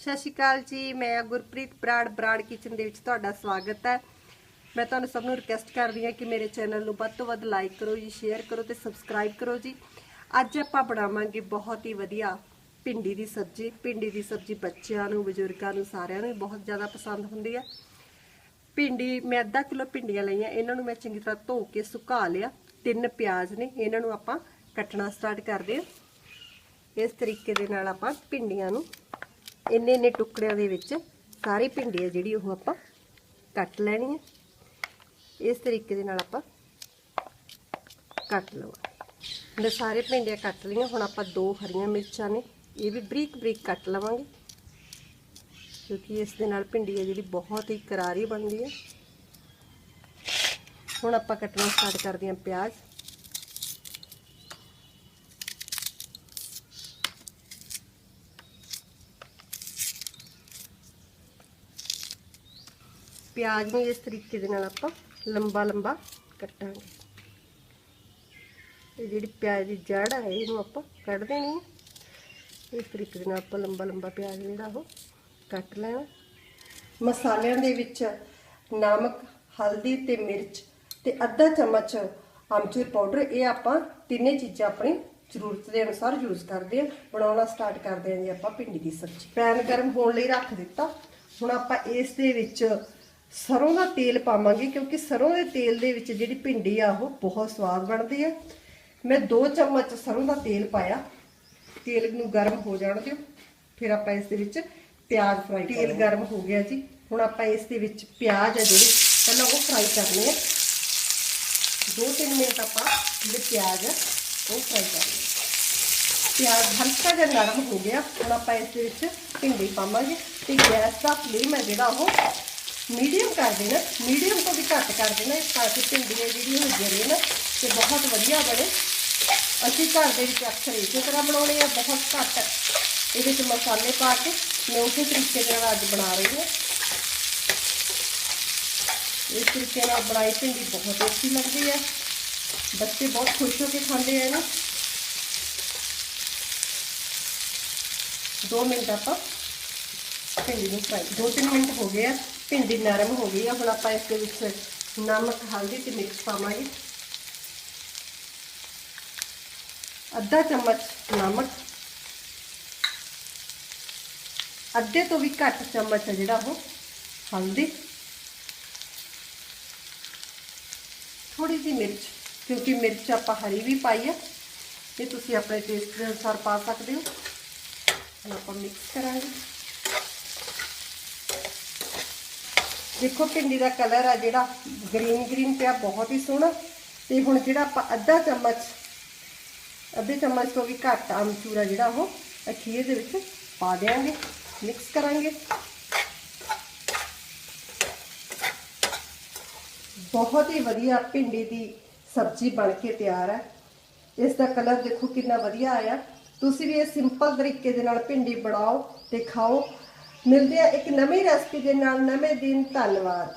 ਸਤਿ ਸ਼੍ਰੀ ਅਕਾਲ ਜੀ, ਮੈਂ ਗੁਰਪ੍ਰੀਤ ਬਰਾੜ ਬਰਾੜ ਕਿਚਨ ਦੇ ਵਿੱਚ ਤੁਹਾਡਾ ਸਵਾਗਤ ਹੈ। ਮੈਂ ਤੁਹਾਨੂੰ ਸਭ ਨੂੰ ਰਿਕਵੈਸਟ ਕਰਦੀ ਹਾਂ ਕਿ ਮੇਰੇ ਚੈਨਲ ਨੂੰ ਵੱਧ ਤੋਂ ਵੱਧ ਲਾਈਕ ਕਰੋ ਜੀ ਸ਼ੇਅਰ ਕਰੋ ਤੇ ਸਬਸਕ੍ਰਾਈਬ ਕਰੋ ਜੀ। ਅੱਜ ਆਪਾਂ ਬਣਾਵਾਂਗੇ ਬਹੁਤ ਹੀ ਵਧੀਆ ਭਿੰਡੀ ਦੀ ਸਬਜ਼ੀ। ਭਿੰਡੀ ਦੀ ਸਬਜ਼ੀ ਬੱਚਿਆਂ ਨੂੰ, ਬਜ਼ੁਰਗਾਂ ਨੂੰ, ਸਾਰਿਆਂ ਨੂੰ ਹੀ ਬਹੁਤ ਜ਼ਿਆਦਾ ਪਸੰਦ ਹੁੰਦੀ ਹੈ। ਭਿੰਡੀ, ਮੈਂ ਅੱਧਾ ਕਿਲੋ ਭਿੰਡੀਆਂ ਲਈਆਂ, ਇਹਨਾਂ ਨੂੰ ਮੈਂ ਚੰਗੀ ਤਰ੍ਹਾਂ ਧੋ ਕੇ ਸੁਕਾ ਲਿਆ। ਤਿੰਨ ਪਿਆਜ਼ ਨੇ, ਇਹਨਾਂ ਨੂੰ ਆਪਾਂ ਕੱਟਣਾ ਸਟਾਰਟ ਕਰਦੇ ਹਾਂ। ਇਸ ਤਰੀਕੇ ਦੇ ਨਾਲ ਆਪਾਂ ਭਿੰਡੀਆਂ ਨੂੰ ਇੰਨੇ ਇੰਨੇ ਟੁਕੜਿਆਂ ਦੇ ਵਿੱਚ ਸਾਰੀ ਭਿੰਡੀ ਹੈ ਜਿਹੜੀ ਉਹ ਆਪਾਂ ਕੱਟ ਲੈਣੀ ਹੈ ਇਸ ਤਰੀਕੇ ਦੇ ਨਾਲ ਆਪਾਂ ਕੱਟ ਲਵਾਂਗੇ। ਮੈਂ ਸਾਰੇ ਭਿੰਡੀਆਂ ਕੱਟ ਲਈਆਂ, ਹੁਣ ਆਪਾਂ ਦੋ ਹਰੀਆਂ ਮਿਰਚਾਂ ਨੇ, ਇਹ ਵੀ ਬਰੀਕ ਬਰੀਕ ਕੱਟ ਲਵਾਂਗੇ। ਕਿਉਂਕਿ ਇਸ ਦੇ ਨਾਲ ਭਿੰਡੀ ਹੈ ਜਿਹੜੀ ਬਹੁਤ ਹੀ ਕਰਾਰੀ ਬਣਦੀ ਹੈ ਹੁਣ ਆਪਾਂ ਕੱਟਣਾ ਸਟਾਰਟ ਕਰਦੇ ਹਾਂ ਪਿਆਜ਼। ਪਿਆਜ਼ ਨੂੰ ਇਸ ਤਰੀਕੇ ਦੇ ਨਾਲ ਆਪਾਂ ਲੰਬਾ ਲੰਬਾ ਕੱਟਾਂਗੇ। ਇਹ ਜਿਹੜੀ ਪਿਆਜ਼ ਦੀ ਜੜ ਹੈ ਇਹਨੂੰ ਆਪਾਂ ਕੱਢ ਦੇਣੀ ਹੈ ਇਸ ਤਰੀਕੇ ਦੇ ਨਾਲ ਆਪਾਂ ਲੰਬਾ ਲੰਬਾ ਪਿਆਜ਼ ਜਿਹੜਾ ਉਹ ਕੱਟ ਲੈਣਾ। ਮਸਾਲਿਆਂ ਦੇ ਵਿੱਚ ਨਮਕ, ਹਲਦੀ ਤੇ ਮਿਰਚ ਤੇ ਅੱਧਾ ਚਮਚ ਆਮਚੂਰ ਪਾਊਡਰ, ਇਹ ਆਪਾਂ ਤਿੰਨੇ ਚੀਜ਼ਾਂ ਆਪਣੀ ਜ਼ਰੂਰਤ ਦੇ ਅਨੁਸਾਰ ਯੂਜ਼ ਕਰਦੇ ਆ। ਬਣਾਉਣਾ ਸਟਾਰਟ ਕਰਦੇ ਆਂ ਜੀ ਆਪਾਂ ਭਿੰਡੀ ਦੀ ਸਬਜ਼ੀ। ਪੈਨ ਗਰਮ ਹੋਣ ਲਈ ਰੱਖ ਦਿੱਤਾ। ਹੁਣ ਆਪਾਂ ਇਸ ਦੇ ਵਿੱਚ ਸਰੋਂ ਦਾ ਤੇਲ ਪਾਵਾਂਗੇ ਕਿਉਂਕਿ ਸਰੋਂ ਦੇ ਤੇਲ ਦੇ ਵਿੱਚ ਜਿਹੜੀ ਭਿੰਡੀ ਆ ਉਹ ਬਹੁਤ ਸਵਾਦ ਬਣਦੀ ਹੈ। ਮੈਂ 2 ਚਮਚ ਸਰੋਂ ਦਾ ਤੇਲ ਪਾਇਆ। ਤੇਲ ਨੂੰ ਗਰਮ ਹੋ ਜਾਣ ਦਿਓ। ਫਿਰ ਆਪਾਂ ਇਸ ਦੇ ਵਿੱਚ ਪਿਆਜ਼ ਫਰਾਈ ਤੇਲ ਗਰਮ ਹੋ ਗਿਆ ਜੀ। ਹੁਣ ਆਪਾਂ ਇਸ ਦੇ ਵਿੱਚ ਪਿਆਜ਼ ਆ ਜਿਹੜੇ ਪਹਿਲਾਂ ਉਹ ਫਰਾਈ ਕਰਨੇ ਆ। 2-3 ਮਿੰਟ ਆਪਾਂ ਜਿਹੜੇ ਪਿਆਜ਼ ਆ ਉਹ ਫਰਾਈ ਕਰਨੇ ਪਿਆਜ਼ ਹਲਕਾ ਜਿਹਾ ਨਰਮ ਹੋ ਗਿਆ। ਹੁਣ ਆਪਾਂ ਇਸ ਦੇ ਵਿੱਚ ਭਿੰਡੀ ਪਾਵਾਂਗੇ। ਤੇ ਗੈਸ ਦਾ ਫਲੇਮ ਹੈ ਜਿਹੜਾ ਉਹ ਮੀਡੀਅਮ ਕਰ ਦੇਣਾ ਮੀਡੀਅਮ ਤੋਂ ਵੀ ਘੱਟ ਕਰ ਦੇਣਾ ਇਸ ਕਰਕੇ ਭਿੰਡੀ ਹੈ ਜਿਹੜੀ ਉਹ ਜਰੇ ਨਾ ਤੇ ਬਹੁਤ ਵਧੀਆ ਬਣੇ ਅਸੀਂ ਘਰ ਦੇ ਵਿੱਚ ਅਕਸਰ ਇਸੇ ਤਰ੍ਹਾਂ ਬਣਾਉਣੇ ਆ ਬਹੁਤ ਘੱਟ ਇਹਦੇ ਵਿੱਚ ਮਸਾਲੇ ਪਾ ਕੇ ਮੈਂ ਉਸੇ ਤਰੀਕੇ ਦੇ ਨਾਲ ਅੱਜ ਬਣਾ ਰਹੀ ਹਾਂ ਇਸ ਤਰੀਕੇ ਨਾਲ ਬਣਾਈ ਭਿੰਡੀ ਬਹੁਤ ਅੱਛੀ ਲੱਗਦੀ ਹੈ ਬੱਚੇ ਬਹੁਤ ਖੁਸ਼ ਹੋ ਕੇ ਖਾਂਦੇ ਆ ਇਹਨੂੰ 2 ਮਿੰਟ ਆਪਾਂ ਭਿੰਡੀ ਨੂੰ ਫਰਾਈ 2-3 ਮਿੰਟ ਹੋ ਗਏ ਆ ਭਿੰਡੀ ਨਰਮ ਹੋ ਗਈ ਆ ਹੁਣ ਆਪਾਂ ਇਸ ਦੇ ਵਿੱਚ ਨਮਕ ਹਲਦੀ ਤੇ ਮਿਰਚ ਪਾਵਾਂਗੇ ਅੱਧਾ ਚਮਚ ਨਮਕ ਅੱਧੇ ਤੋਂ ਵੀ ਘੱਟ ਚਮਚ ਹੈ ਜਿਹੜਾ ਉਹ ਹਲਦੀ ਥੋੜੀ ਜਿਹੀ ਮਿਰਚ ਕਿਉਂਕਿ ਮਿਰਚ ਆਪਾਂ ਹਰੀ ਵੀ ਪਾਈ ਆ ਇਹ ਤੁਸੀਂ ਆਪਣੇ ਟੇਸਟ ਦੇ ਅਨੁਸਾਰ ਪਾ ਸਕਦੇ ਹੋ ਹੁਣ ਆਪਾਂ ਮਿਕਸ ਕਰਾਂਗੇ ਦੇਖੋ ਭਿੰਡੀ ਦਾ ਕਲਰ ਆ ਜਿਹੜਾ ਗ੍ਰੀਨ ਗ੍ਰੀਨ ਪਿਆ ਬਹੁਤ ਹੀ ਸੋਹਣਾ ਤੇ ਹੁਣ ਜਿਹੜਾ ਆਪਾਂ ਅੱਧਾ ਚਮਚ ਅੱਧੇ ਚਮਚ ਤੋਂ ਵੀ ਘੱਟ ਆਮਚੂਰਾ ਜਿਹੜਾ ਉਹ ਅਖੀਰ ਦੇ ਵਿੱਚ ਪਾ ਦੇਵਾਂਗੇ ਮਿਕਸ ਕਰਾਂਗੇ ਬਹੁਤ ਹੀ ਵਧੀਆ ਭਿੰਡੀ ਦੀ ਸਬਜ਼ੀ ਬਣ ਕੇ ਤਿਆਰ ਹੈ ਇਸ ਦਾ ਕਲਰ ਦੇਖੋ ਕਿੰਨਾ ਵਧੀਆ ਆਇਆ ਤੁਸੀਂ ਵੀ ਇਹ ਸਿੰਪਲ ਤਰੀਕੇ ਦੇ ਨਾਲ ਭਿੰਡੀ ਬਣਾਓ ਤੇ ਖਾਓ ਮਿਲਦੇ ਆ ਇੱਕ ਨਵੀਂ ਰੈਸਪੀ ਦੇ ਨਾਲ ਨਵੇਂ ਦਿਨ ਧੰਨਵਾਦ।